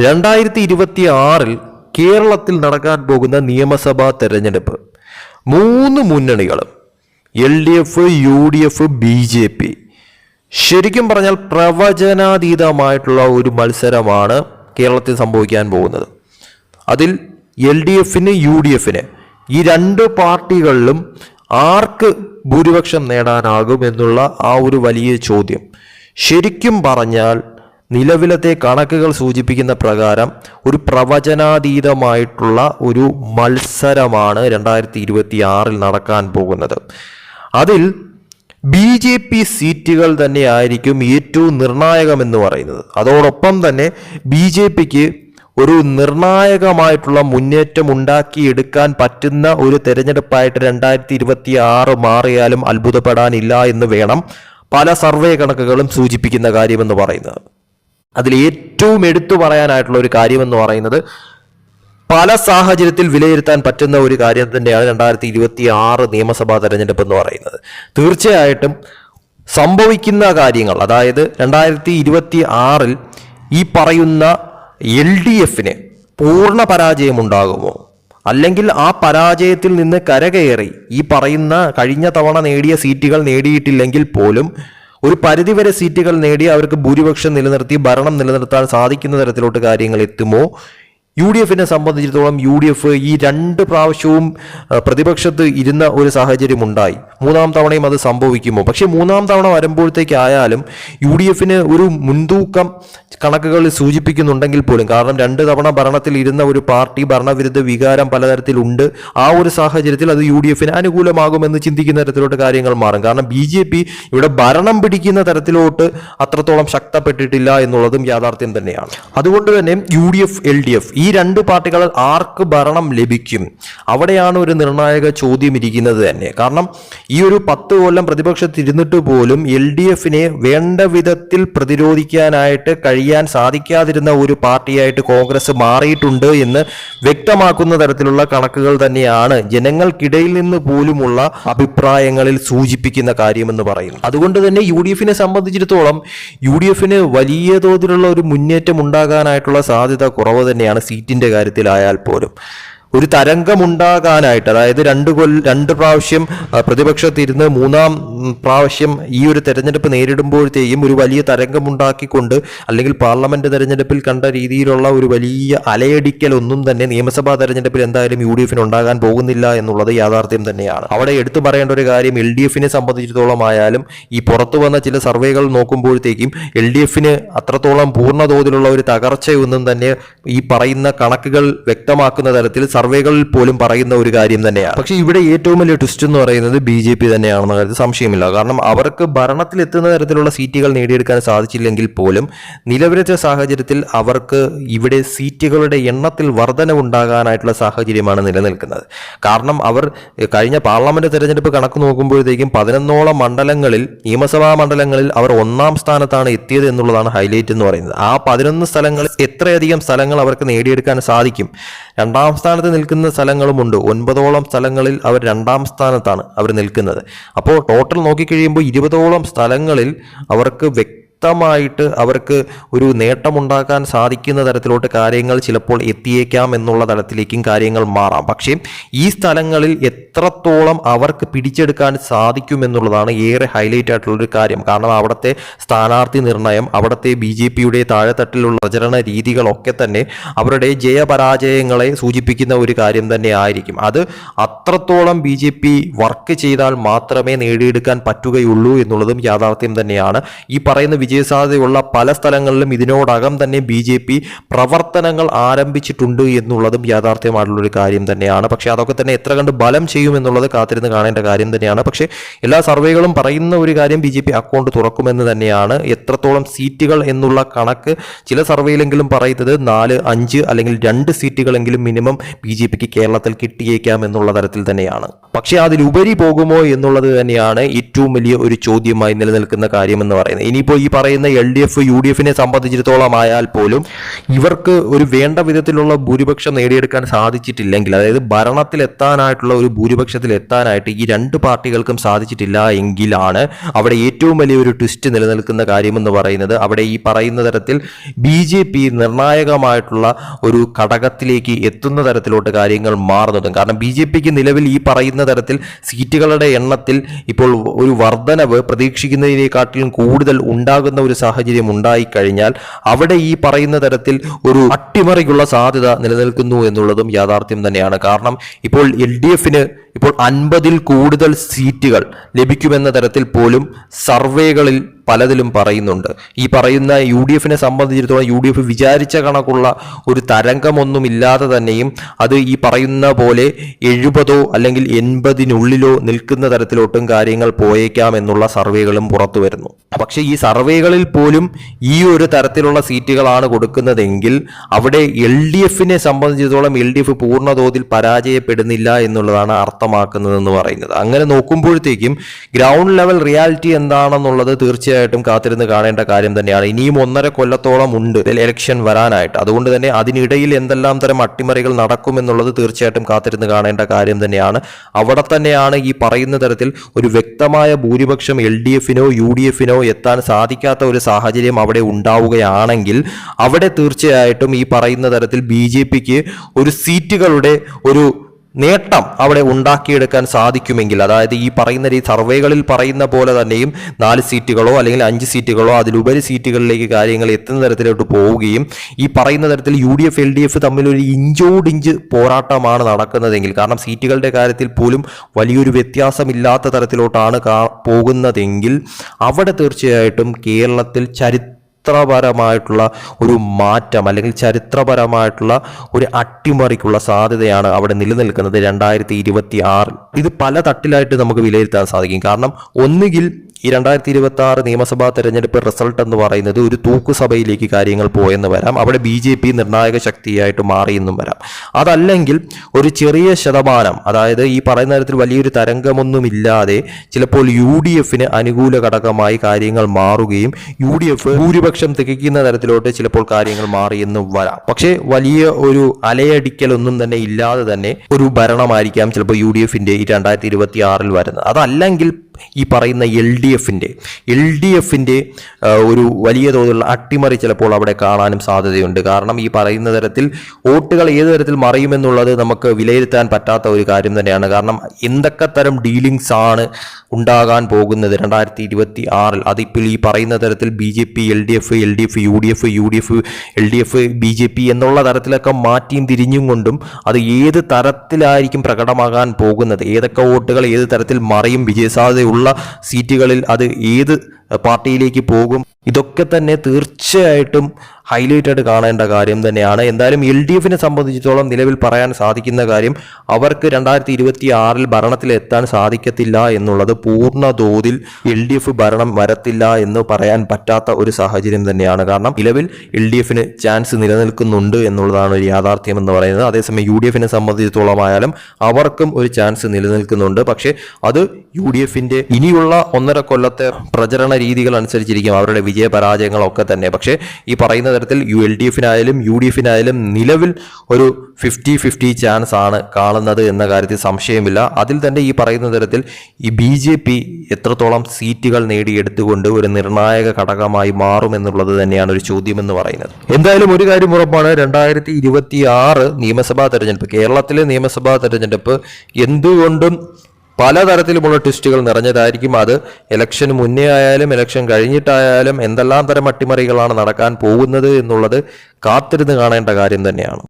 രണ്ടായിരത്തി ഇരുപത്തി ആറിൽ കേരളത്തിൽ നടക്കാൻ പോകുന്ന നിയമസഭാ തെരഞ്ഞെടുപ്പ്. മൂന്ന് മുന്നണികളും L D F U D F B J P ശരിക്കും പറഞ്ഞാൽ പ്രവചനാതീതമായിട്ടുള്ള ഒരു മത്സരമാണ് കേരളത്തിൽ സംഭവിക്കാൻ പോകുന്നത്. അതിൽ എൽ ഡി എഫിന് യു ഡി എഫിന് ഈ രണ്ട് പാർട്ടികളിലും ആർക്ക് ഭൂരിപക്ഷം നേടാനാകും എന്നുള്ള ആ ഒരു വലിയ ചോദ്യം. ശരിക്കും പറഞ്ഞാൽ നിലവിലത്തെ കണക്കുകൾ സൂചിപ്പിക്കുന്ന പ്രകാരം ഒരു പ്രവചനാതീതമായിട്ടുള്ള ഒരു മത്സരമാണ് രണ്ടായിരത്തി ഇരുപത്തി ആറിൽ നടക്കാൻ പോകുന്നത്. അതിൽ ബി ജെ പി സീറ്റുകൾ തന്നെയായിരിക്കും ഏറ്റവും നിർണായകമെന്ന് പറയുന്നത്. അതോടൊപ്പം തന്നെ ബി ജെ പിക്ക് ഒരു നിർണായകമായിട്ടുള്ള മുന്നേറ്റം ഉണ്ടാക്കിയെടുക്കാൻ പറ്റുന്ന ഒരു തെരഞ്ഞെടുപ്പായിട്ട് രണ്ടായിരത്തി ഇരുപത്തി ആറ് മാറിയാലും അത്ഭുതപ്പെടാനില്ല എന്ന് വേണം പല സർവേ കണക്കുകളും സൂചിപ്പിക്കുന്ന കാര്യമെന്ന് പറയുന്നത്. അതിൽ ഏറ്റവും എടുത്തു പറയാനായിട്ടുള്ള ഒരു കാര്യമെന്ന് പറയുന്നത് പല സാഹചര്യത്തിൽ വിലയിരുത്താൻ പറ്റുന്ന ഒരു കാര്യം തന്നെയാണ് രണ്ടായിരത്തി ഇരുപത്തി ആറ് നിയമസഭാ തെരഞ്ഞെടുപ്പ് എന്ന് പറയുന്നത്. തീർച്ചയായിട്ടും സംഭവിക്കുന്ന കാര്യങ്ങൾ അതായത് രണ്ടായിരത്തി ഇരുപത്തി ആറിൽ ഈ പറയുന്ന എൽ ഡി എഫിന് പൂർണ പരാജയമുണ്ടാകുമോ? അല്ലെങ്കിൽ ആ പരാജയത്തിൽ നിന്ന് കരകയറി ഈ പറയുന്ന കഴിഞ്ഞ തവണ നേടിയ സീറ്റുകൾ നേടിയിട്ടില്ലെങ്കിൽ പോലും ഒരു പരിധിവരെ സീറ്റുകൾ നേടി അവർക്ക് ഭൂരിപക്ഷം നിലനിർത്തി ഭരണം നിലനിർത്താൻ സാധിക്കുന്ന തരത്തിലോട്ട് കാര്യങ്ങൾ എത്തുമോ? യു ഡി എഫിനെ സംബന്ധിച്ചിടത്തോളം യു ഡി എഫ് ഈ രണ്ട് പ്രാവശ്യവും പ്രതിപക്ഷത്ത് ഇരുന്ന ഒരു സാഹചര്യം ഉണ്ടായി മൂന്നാം തവണയും അത് സംഭവിക്കുമോ? പക്ഷേ മൂന്നാം തവണ വരുമ്പോഴത്തേക്കായാലും യു ഡി എഫിന് ഒരു മുൻതൂക്കം കണക്കുകൾ സൂചിപ്പിക്കുന്നുണ്ടെങ്കിൽ പോലും കാരണം രണ്ട് തവണ ഭരണത്തിൽ ഇരുന്ന ഒരു പാർട്ടി ഭരണവിരുദ്ധ വികാരം പലതരത്തിലുണ്ട്. ആ ഒരു സാഹചര്യത്തിൽ അത് യു ഡി എഫിന് അനുകൂലമാകുമെന്ന് ചിന്തിക്കുന്ന തരത്തിലോട്ട് കാര്യങ്ങൾ മാറും. കാരണം ബി ജെ പി ഇവിടെ ഭരണം പിടിക്കുന്ന തരത്തിലോട്ട് അത്രത്തോളം ശക്തപ്പെട്ടിട്ടില്ല എന്നുള്ളതും യാഥാർത്ഥ്യം തന്നെയാണ്. അതുകൊണ്ട് തന്നെ U D F L D F രണ്ട് പാർട്ടികൾ ആർക്ക് ഭരണം ലഭിക്കും? അവിടെയാണ് ഒരു നിർണായക ചോദ്യം ഇരിക്കുന്നത് തന്നെ. കാരണം ഈ ഒരു പത്ത് കൊല്ലം പ്രതിപക്ഷത്തിരുന്നിട്ട് പോലും എൽ ഡി എഫിനെ വേണ്ട വിധത്തിൽ പ്രതിരോധിക്കാനായിട്ട് കഴിയാൻ സാധിക്കാതിരുന്ന ഒരു പാർട്ടിയായിട്ട് കോൺഗ്രസ് മാറിയിട്ടുണ്ട് എന്ന് വ്യക്തമാക്കുന്ന തരത്തിലുള്ള കണക്കുകൾ തന്നെയാണ് ജനങ്ങൾക്കിടയിൽ നിന്ന് പോലുമുള്ള അഭിപ്രായങ്ങളിൽ സൂചിപ്പിക്കുന്ന കാര്യമെന്ന് പറയുന്നു അതുകൊണ്ട് തന്നെ യു ഡി എഫിനെ സംബന്ധിച്ചിടത്തോളം യു ഡി എഫിന് വലിയ തോതിലുള്ള ഒരു മുന്നേറ്റം ഉണ്ടാകാനായിട്ടുള്ള സാധ്യത കുറവ് തന്നെയാണ് സീറ്റിന്റെ കാര്യത്തിലായാൽ പോലും. ഒരു തരംഗമുണ്ടാകാനായിട്ട് അതായത് രണ്ട് കൊല്ല രണ്ട് പ്രാവശ്യം പ്രതിപക്ഷത്തിരുന്ന് മൂന്നാം പ്രാവശ്യം ഈ ഒരു തെരഞ്ഞെടുപ്പ് നേരിടുമ്പോഴത്തേക്കും ഒരു വലിയ തരംഗമുണ്ടാക്കിക്കൊണ്ട് അല്ലെങ്കിൽ പാർലമെന്റ് തെരഞ്ഞെടുപ്പിൽ കണ്ട രീതിയിലുള്ള ഒരു വലിയ അലയടിക്കൽ ഒന്നും തന്നെ നിയമസഭാ തെരഞ്ഞെടുപ്പിൽ എന്തായാലും യു ഡി എഫിന് ഉണ്ടാകാൻ പോകുന്നില്ല എന്നുള്ളത് യാഥാർത്ഥ്യം തന്നെയാണ്. അവിടെ എടുത്തു പറയേണ്ട ഒരു കാര്യം എൽ ഡി എഫിനെ സംബന്ധിച്ചിടത്തോളം ആയാലും ഈ പുറത്തു വന്ന ചില സർവേകൾ നോക്കുമ്പോഴത്തേക്കും എൽ ഡി എഫിന് അത്രത്തോളം പൂർണ തോതിലുള്ള ഒരു തകർച്ചയൊന്നും തന്നെ ഈ പറയുന്ന കണക്കുകൾ വ്യക്തമാക്കുന്ന തരത്തിൽ സർവേകളിൽ പോലും പറയുന്ന ഒരു കാര്യം തന്നെയാണ്. പക്ഷെ ഇവിടെ ഏറ്റവും വലിയ ട്വിസ്റ്റ് എന്ന് പറയുന്നത് ബി ജെ പി തന്നെയാണെന്ന കാര്യത്തിൽ സംശയമില്ല. കാരണം അവർക്ക് ഭരണത്തിൽ എത്തുന്ന തരത്തിലുള്ള സീറ്റുകൾ നേടിയെടുക്കാൻ സാധിച്ചില്ലെങ്കിൽ പോലും നിലവിലത്തെ സാഹചര്യത്തിൽ അവർക്ക് ഇവിടെ സീറ്റുകളുടെ എണ്ണത്തിൽ വർധനവുണ്ടാകാനായിട്ടുള്ള സാഹചര്യമാണ് നിലനിൽക്കുന്നത്. കാരണം അവർ കഴിഞ്ഞ പാർലമെന്റ് തെരഞ്ഞെടുപ്പ് കണക്ക് നോക്കുമ്പോഴത്തേക്കും പതിനൊന്നോളം മണ്ഡലങ്ങളിൽ നിയമസഭാ മണ്ഡലങ്ങളിൽ അവർ ഒന്നാം സ്ഥാനത്താണ് എത്തിയത് എന്നുള്ളതാണ് ഹൈലൈറ്റ് എന്ന് പറയുന്നത്. ആ പതിനൊന്ന് സ്ഥലങ്ങളിൽ എത്രയധികം സ്ഥലങ്ങൾ അവർക്ക് നേടിയെടുക്കാൻ സാധിക്കും? രണ്ടാം സ്ഥാനത്ത് നിൽക്കുന്ന സ്ഥലങ്ങളുമുണ്ട് ഒൻപതോളം സ്ഥലങ്ങളിൽ അവർ രണ്ടാം സ്ഥാനത്താണ് അവർ നിൽക്കുന്നത്. അപ്പോൾ ടോട്ടൽ നോക്കിക്കഴിയുമ്പോൾ ഇരുപതോളം സ്ഥലങ്ങളിൽ അവർക്ക് വ്യക്തമായിട്ട് അവർക്ക് ഒരു നേട്ടമുണ്ടാക്കാൻ സാധിക്കുന്ന തരത്തിലോട്ട് കാര്യങ്ങൾ ചിലപ്പോൾ എത്തിയേക്കാം എന്നുള്ള തലത്തിലേക്കും കാര്യങ്ങൾ മാറാം. പക്ഷേ ഈ സ്ഥലങ്ങളിൽ എത്രത്തോളം അവർക്ക് പിടിച്ചെടുക്കാൻ സാധിക്കും എന്നുള്ളതാണ് ഏറെ ഹൈലൈറ്റ് ആയിട്ടുള്ളൊരു കാര്യം. കാരണം അവിടുത്തെ സ്ഥാനാർത്ഥി നിർണയം അവിടുത്തെ ബി ജെ പിയുടെ താഴെത്തട്ടിലുള്ള പ്രചരണ രീതികളൊക്കെ തന്നെ അവരുടെ ജയപരാജയങ്ങളെ സൂചിപ്പിക്കുന്ന ഒരു കാര്യം തന്നെ ആയിരിക്കും. അത് അത്രത്തോളം ബി ജെ പി വർക്ക് ചെയ്താൽ മാത്രമേ നേടിയെടുക്കാൻ പറ്റുകയുള്ളൂ എന്നുള്ളതും യാഥാർത്ഥ്യം തന്നെയാണ്. ഈ പറയുന്ന വിജയസാധ്യതയുള്ള പല സ്ഥലങ്ങളിലും ഇതിനോടകം തന്നെ ബി ജെ പി പ്രവർത്തനങ്ങൾ ആരംഭിച്ചിട്ടുണ്ട് എന്നുള്ളതും യാഥാർത്ഥ്യമായിട്ടുള്ളൊരു കാര്യം തന്നെയാണ്. പക്ഷേ അതൊക്കെ തന്നെ എത്ര കണ്ട് ബലം ചെയ്യും എന്നുള്ളത് കാത്തിരുന്ന് കാണേണ്ട കാര്യം തന്നെയാണ്. പക്ഷേ എല്ലാ സർവേകളും പറയുന്ന ഒരു കാര്യം ബി ജെ പി അക്കൗണ്ട് തുറക്കുമെന്ന് തന്നെയാണ്. എത്രത്തോളം സീറ്റുകൾ എന്നുള്ള കണക്ക് ചില സർവേയിലെങ്കിലും പറയുന്നത് നാല് അഞ്ച് അല്ലെങ്കിൽ രണ്ട് സീറ്റുകളെങ്കിലും മിനിമം ബി ജെ പിക്ക് കേരളത്തിൽ കിട്ടിയേക്കാം എന്നുള്ള തരത്തിൽ തന്നെയാണ്. പക്ഷേ അതിലുപരി പോകുമോ എന്നുള്ളത് തന്നെയാണ് ഏറ്റവും വലിയ ഒരു ചോദ്യമായി നിലനിൽക്കുന്ന കാര്യമെന്ന് പറയുന്നത്. ഇനിയിപ്പോൾ ഈ പറയുന്ന L D F U D എഫിനെ സംബന്ധിച്ചിടത്തോളം ആയാൽ പോലും ഇവർക്ക് ഒരു വേണ്ട വിധത്തിലുള്ള ഭൂരിപക്ഷം നേടിയെടുക്കാൻ സാധിച്ചിട്ടില്ലെങ്കിൽ അതായത് ഭരണത്തിൽ എത്താനായിട്ടുള്ള ഒരു ഭൂരിപക്ഷത്തിൽ എത്താനായിട്ട് ഈ രണ്ട് പാർട്ടികൾക്കും സാധിച്ചിട്ടില്ല എങ്കിലാണ് അവിടെ ഏറ്റവും വലിയൊരു ട്വിസ്റ്റ് നിലനിൽക്കുന്ന കാര്യമെന്ന് പറയുന്നത്. അവിടെ ഈ പറയുന്ന തരത്തിൽ ബി ജെ പി നിർണായകമായിട്ടുള്ള ഒരു ഘടകത്തിലേക്ക് എത്തുന്ന തരത്തിലോട്ട് കാര്യങ്ങൾ മാറുന്നതും കാരണം ബി ജെ പിക്ക് നിലവിൽ ഈ പറയുന്ന തരത്തിൽ സീറ്റുകളുടെ എണ്ണത്തിൽ ഇപ്പോൾ ഒരു വർധനവ് പ്രതീക്ഷിക്കുന്നതിനെക്കാട്ടിലും കൂടുതൽ ഉണ്ടാകുന്ന ഒരു സാഹചര്യം ഉണ്ടായിക്കഴിഞ്ഞാൽ അവിടെ ഈ പറയുന്ന തരത്തിൽ ഒരു അട്ടിമറിക്കുള്ള സാധ്യത നിലനിൽക്കുന്നു എന്നുള്ളതും യാഥാർത്ഥ്യം തന്നെയാണ്. കാരണം ഇപ്പോൾ എൽ ഡി എഫിന് ഇപ്പോൾ അൻപതിൽ കൂടുതൽ സീറ്റുകൾ ലഭിക്കുമെന്ന തരത്തിൽ പോലും സർവേകളിൽ പലതിലും പറയുന്നുണ്ട്. ഈ പറയുന്ന യു ഡി എഫിനെ സംബന്ധിച്ചിടത്തോളം യു ഡി എഫ് വിചാരിച്ച കണക്കുള്ള ഒരു തരംഗമൊന്നുമില്ലാതെ തന്നെയും അത് ഈ പറയുന്ന പോലെ എഴുപതോ അല്ലെങ്കിൽ എൺപതിനുള്ളിലോ നിൽക്കുന്ന തരത്തിലോട്ടും കാര്യങ്ങൾ പോയേക്കാം എന്നുള്ള സർവേകളും പുറത്തു വരുന്നു. പക്ഷേ ഈ സർവേകളിൽ പോലും ഈ ഒരു തരത്തിലുള്ള സീറ്റുകളാണ് കൊടുക്കുന്നതെങ്കിൽ അവിടെ എൽ ഡി എഫിനെ സംബന്ധിച്ചിടത്തോളം എൽ ഡി എഫ് പൂർണതോതിൽ പരാജയപ്പെടുന്നില്ല എന്നുള്ളതാണ് അർത്ഥമാക്കുന്നതെന്ന് പറയുന്നത്. അങ്ങനെ നോക്കുമ്പോഴത്തേക്കും ഗ്രൗണ്ട് ലെവൽ റിയാലിറ്റി എന്താണെന്നുള്ളത് തീർച്ചയായിട്ടും കാത്തിരുന്ന് കാണേണ്ട കാര്യം തന്നെയാണ്. ഇനിയും ഒന്നര കൊല്ലത്തോളം ഉണ്ട് ഇലക്ഷൻ വരാനായിട്ട്. അതുകൊണ്ട് തന്നെ അതിനിടയിൽ എന്തെല്ലാം തരം അട്ടിമറികൾ നടക്കുമെന്നുള്ളത് തീർച്ചയായിട്ടും കാത്തിരുന്ന് കാണേണ്ട കാര്യം തന്നെയാണ്. അവിടെ തന്നെയാണ് ഈ പറയുന്ന തരത്തിൽ ഒരു വ്യക്തമായ ഭൂരിപക്ഷം എൽ ഡി എഫിനോ യു ഡി എഫിനോ എത്താൻ സാധിക്കാത്ത ഒരു സാഹചര്യം അവിടെ ഉണ്ടാവുകയാണെങ്കിൽ അവിടെ തീർച്ചയായിട്ടും ഈ പറയുന്ന തരത്തിൽ ബി ജെ പിക്ക് ഒരു സീറ്റുകളുടെ ഒരു നേട്ടം അവിടെ ഉണ്ടാക്കിയെടുക്കാൻ സാധിക്കുമെങ്കിൽ അതായത് ഈ പറയുന്ന രീതി സർവേകളിൽ പറയുന്ന പോലെ തന്നെയും നാല് സീറ്റുകളോ അല്ലെങ്കിൽ അഞ്ച് സീറ്റുകളോ അതിലുപരി സീറ്റുകളിലേക്ക് കാര്യങ്ങൾ എത്തുന്ന തരത്തിലോട്ട് പോവുകയും ഈ പറയുന്ന തരത്തിൽ U D F L D F തമ്മിൽ ഒരു ഇഞ്ചോടിഞ്ച് പോരാട്ടമാണ് നടക്കുന്നതെങ്കിൽ കാരണം സീറ്റുകളുടെ കാര്യത്തിൽ പോലും വലിയൊരു വ്യത്യാസമില്ലാത്ത തരത്തിലോട്ടാണ് പോകുന്നതെങ്കിൽ അവിടെ തീർച്ചയായിട്ടും കേരളത്തിൽ ചരിത്ര ചരിത്രപരമായിട്ടുള്ള ഒരു മാറ്റം അല്ലെങ്കിൽ ചരിത്രപരമായിട്ടുള്ള ഒരു അട്ടിമറിക്കുള്ള സാധ്യതയാണ് അവിടെ നിലനിൽക്കുന്നത് രണ്ടായിരത്തി ഇരുപത്തി ആറിൽ ഇത് പല തട്ടിലായിട്ട് നമുക്ക് വിലയിരുത്താൻ സാധിക്കും. കാരണം ഒന്നുകിൽ ഈ രണ്ടായിരത്തി ഇരുപത്തി ആറ് നിയമസഭാ തെരഞ്ഞെടുപ്പ് റിസൾട്ട് എന്ന് പറയുന്നത് ഒരു തൂക്കുസഭയിലേക്ക് കാര്യങ്ങൾ പോയെന്ന് വരാം. അവിടെ ബി ജെ പി നിർണായക ശക്തിയായിട്ട് മാറിയെന്നും വരാം. അതല്ലെങ്കിൽ ഒരു ചെറിയ ശതമാനം അതായത് ഈ പറയുന്ന തരത്തിൽ വലിയൊരു തരംഗമൊന്നുമില്ലാതെ ചിലപ്പോൾ യു ഡി എഫിന് അനുകൂല ഘടകമായി കാര്യങ്ങൾ മാറുകയും യു ഡി എഫ് ഭൂരിപക്ഷം തികയ്ക്കുന്ന തരത്തിലോട്ട് ചിലപ്പോൾ കാര്യങ്ങൾ മാറിയെന്നും വരാം. പക്ഷേ വലിയ ഒരു അലയടിക്കലൊന്നും തന്നെ ഇല്ലാതെ തന്നെ ഒരു ഭരണമായിരിക്കാം ചിലപ്പോൾ യു ഡി എഫിന്റെ ഈ രണ്ടായിരത്തി ഇരുപത്തി ആറിൽ വരുന്നത്. അതല്ലെങ്കിൽ ഈ പറയുന്ന എൽ ഡി എഫിന്റെ എൽ ഡി എഫിന്റെ ഒരു വലിയ തോതിലുള്ള അട്ടിമറി ചിലപ്പോൾ അവിടെ കാണാനും സാധ്യതയുണ്ട്. കാരണം ഈ പറയുന്ന തരത്തിൽ വോട്ടുകൾ ഏത് തരത്തിൽ മറിയുമെന്നുള്ളത് നമുക്ക് വിലയിരുത്താൻ പറ്റാത്ത ഒരു കാര്യം തന്നെയാണ്. കാരണം എന്തൊക്കെ തരം ഡീലിങ്സ് ആണ് ഉണ്ടാകാൻ പോകുന്നത്? രണ്ടായിരത്തി ഇരുപത്തി ആറിൽ അതിപ്പോൾ ഈ പറയുന്ന തരത്തിൽ B J P L D F L D F U D F U D F L D F B J P എന്നുള്ള തരത്തിലൊക്കെ മാറ്റിയും തിരിഞ്ഞും കൊണ്ടും അത് ഏത് തരത്തിലായിരിക്കും പ്രകടമാകാൻ പോകുന്നത്? ഏതൊക്കെ വോട്ടുകൾ ഏത് തരത്തിൽ മറിയും? വിജയസാധ്യതയുള്ള സീറ്റുകളിൽ അത് ഏത് പാർട്ടിയിലേക്ക് പോകും ഇതൊക്കെ തന്നെ തീർച്ചയായിട്ടും ഹൈലൈറ്റ് കാണേണ്ട കാര്യം തന്നെയാണ്. എന്തായാലും എൽ ഡി എഫിനെ സംബന്ധിച്ചിടത്തോളം നിലവിൽ പറയാൻ സാധിക്കുന്ന കാര്യം അവർക്ക് രണ്ടായിരത്തി ഇരുപത്തി ആറിൽ ഭരണത്തിലെത്താൻ സാധിക്കത്തില്ല എന്നുള്ളത് പൂർണ തോതിൽ എൽ ഡി എഫ് ഭരണം വരത്തില്ല എന്ന് പറയാൻ പറ്റാത്ത ഒരു സാഹചര്യം തന്നെയാണ്. കാരണം നിലവിൽ എൽ ഡി എഫിന് ചാൻസ് നിലനിൽക്കുന്നുണ്ട് എന്നുള്ളതാണ് ഒരു യാഥാർത്ഥ്യം എന്ന് പറയുന്നത്. അതേസമയം യു ഡി എഫിനെ സംബന്ധിച്ചിടത്തോളം ആയാലും അവർക്കും ഒരു ചാൻസ് നിലനിൽക്കുന്നുണ്ട്. പക്ഷേ അത് യു ഡി എഫിന്റെ ഇനിയുള്ള ഒന്നര കൊല്ലത്തെ പ്രചരണ രീതികൾ അനുസരിച്ചിരിക്കും. അവരുടെ വിജയ പരാജയങ്ങളൊക്കെ തന്നെ. പക്ഷേ ഈ പറയുന്ന തരത്തിൽ യു എൽ ഡി എഫിനായാലും യു ഡി എഫിനായാലും നിലവിൽ ഒരു ഫിഫ്റ്റി ഫിഫ്റ്റി ചാൻസ് ആണ് കാണുന്നത് എന്ന കാര്യത്തിൽ സംശയമില്ല. അതിൽ തന്നെ ഈ പറയുന്ന തരത്തിൽ ഈ ബി ജെ പി എത്രത്തോളം സീറ്റുകൾ നേടിയെടുത്തുകൊണ്ട് ഒരു നിർണായക ഘടകമായി മാറുമെന്നുള്ളത് തന്നെയാണ് ഒരു ചോദ്യം എന്ന് പറയുന്നത്. എന്തായാലും ഒരു കാര്യം ഉറപ്പാണ് രണ്ടായിരത്തി ഇരുപത്തി ആറ് നിയമസഭാ തെരഞ്ഞെടുപ്പ് കേരളത്തിലെ നിയമസഭാ തെരഞ്ഞെടുപ്പ് എന്തുകൊണ്ടും പലതരത്തിലുമുള്ള ട്വിസ്റ്റുകൾ നിറഞ്ഞതായിരിക്കും അത്. ഇലക്ഷന് മുന്നേ ആയാലും ഇലക്ഷൻ കഴിഞ്ഞിട്ടായാലും എന്തെല്ലാം തരം അട്ടിമറികളാണ് നടക്കാൻ പോകുന്നത് എന്നുള്ളത് കാത്തിരുന്ന് കാണേണ്ട കാര്യം തന്നെയാണ്.